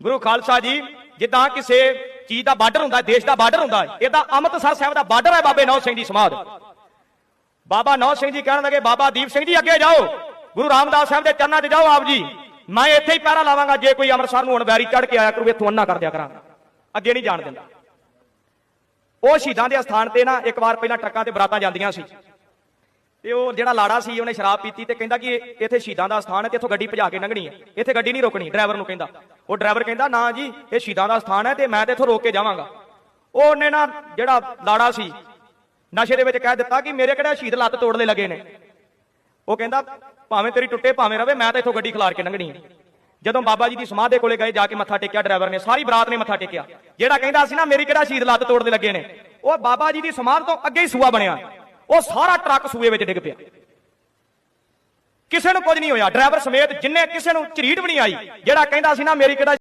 ਗੁਰੂ ਖਾਲਸਾ ਜੀ, ਜਿੱਦਾਂ ਕਿਸੇ ਚੀਜ਼ ਦਾ ਬਾਰਡਰ ਹੁੰਦਾ, ਦੇਸ਼ ਦਾ ਬਾਰਡਰ ਹੁੰਦਾ, ਇਹਦਾ ਅੰਮ੍ਰਿਤਸਰ ਸਾਹਿਬ ਦਾ ਬਾਰਡਰ ਹੈ ਬਾਬੇ ਨੌ ਸਿੰਘ ਦੀ ਸਮਾਧ। ਬਾਬਾ ਨੌ ਸਿੰਘ ਜੀ ਕਹਿਣ ਲੱਗੇ, ਬਾਬਾ ਦੀਪ ਸਿੰਘ ਜੀ ਅੱਗੇ ਜਾਓ, ਗੁਰੂ ਰਾਮਦਾਸ ਸਾਹਿਬ ਦੇ ਚਰਨਾਂ 'ਚ ਜਾਓ ਆਪ ਜੀ। ਮੈਂ ਇੱਥੇ ਹੀ ਪਹਿਰਾ ਲਾਵਾਂਗਾ, ਜੇ ਕੋਈ ਅੰਮ੍ਰਿਤਸਰ ਨੂੰ ਅਣਵੈਰੀ ਵੈਰੀ ਚੜ ਕੇ ਆਇਆ ਕਰੂ, ਇੱਥੋਂ ਅੰਨਾ ਕਰ ਦਿਆ ਕਰਾਂਗਾ। ਅੱਗੇ ਨਹੀਂ ਜਾਣ ਦਿੰਦਾ। ਉਹ ਸ਼ਹੀਦਾਂ ਦੇ ਅਸਥਾਨ ਤੇ ਨਾ, ਇੱਕ ਵਾਰ ਪਹਿਲਾਂ ਟਰੱਕਾਂ ਤੇ ਬਰਾਤਾਂ ਜਾਂਦੀਆਂ ਸੀ। ਤੇ ਉਹ ਜਿਹੜਾ ਲਾੜਾ ਸੀ, ਉਹਨੇ ਸ਼ਰਾਬ ਪੀਤੀ ਤੇ ਕਹਿੰਦਾ ਕਿ ਇੱਥੇ ਸ਼ਹੀਦਾਂ ਦਾ ਸਥਾਨ ਹੈ ਤੇ ਇੱਥੋਂ ਗੱਡੀ ਭਜਾ ਕੇ ਲੰਘਣੀ ਹੈ। ਇੱਥੇ ਗੱਡੀ ਨਹੀਂ ਰੋਕਣੀ, ਡਰਾਈਵਰ ਨੂੰ ਕਹਿੰਦਾ। ਉਹ ਡਰਾਈਵਰ ਕਹਿੰਦਾ, ਨਾ ਜੀ, ਇਹ ਸ਼ਹੀਦਾਂ ਦਾ ਸਥਾਨ ਹੈ ਤੇ ਮੈਂ ਤੇ ਇੱਥੋਂ ਰੋਕ ਕੇ ਜਾਵਾਂਗਾ। ਉਹ ਉਹਨੇ ਨਾ ਜਿਹੜਾ ਲਾੜਾ ਸੀ, ਨਸ਼ੇ ਦੇ ਵਿੱਚ ਕਹਿ ਦਿੱਤਾ ਕਿ ਮੇਰੇ ਕਿਹੜਾ ਸ਼ਹੀਦ ਲੱਤ ਤੋੜਦੇ ਲੱਗੇ ਨੇ। ਉਹ ਕਹਿੰਦਾ, ਭਾਵੇਂ ਤੇਰੀ ਟੁੱਟੇ, ਭਾਵੇਂ ਰਵੇ, ਮੈਂ ਤਾਂ ਇੱਥੋਂ ਗੱਡੀ ਖਿਲਾਰ ਕੇ ਲੰਘਣੀ ਹੈ। ਜਦੋਂ ਬਾਬਾ ਜੀ ਦੀ ਸਮਾਧ ਦੇ ਕੋਲੇ ਗਏ, ਜਾ ਕੇ ਮੱਥਾ ਟੇਕਿਆ ਡਰਾਈਵਰ ਨੇ, ਸਾਰੀ ਬਰਾਤ ਨੇ ਮੱਥਾ ਟੇਕਿਆ। ਜਿਹੜਾ ਕਹਿੰਦਾ ਸੀ ਨਾ, ਮੇਰੀ ਕਿਹੜਾ ਸ਼ਹੀਦ ਲੱਤ ਤੋੜਦੇ ਲੱਗੇ ਨੇ? ਉਹ ਬਾਬਾ ਜੀ ਦੀ ਸਮਾਧ ਤੋਂ ਅੱਗੇ ਹੀ ਸੂਆ ਬਣਿਆ। ਉਹ ਸਾਰਾ ਟਰੱਕ ਸੂਏ ਵਿੱਚ ਡਿੱਗ ਪਿਆ। ਕਿਸੇ ਨੂੰ ਕੁਝ ਨਹੀਂ ਹੋਇਆ। ਡਰਾਈਵਰ ਸਮੇਤ ਜਿੰਨੇ ਕਿਸੇ ਨੂੰ ਝਰੀਟ ਵੀ ਨਹੀਂ ਆਈ, ਜਿਹੜਾ ਕਹਿੰਦਾ ਸੀ ਨਾ, ਮੇਰੀ ਕਿਹੜਾ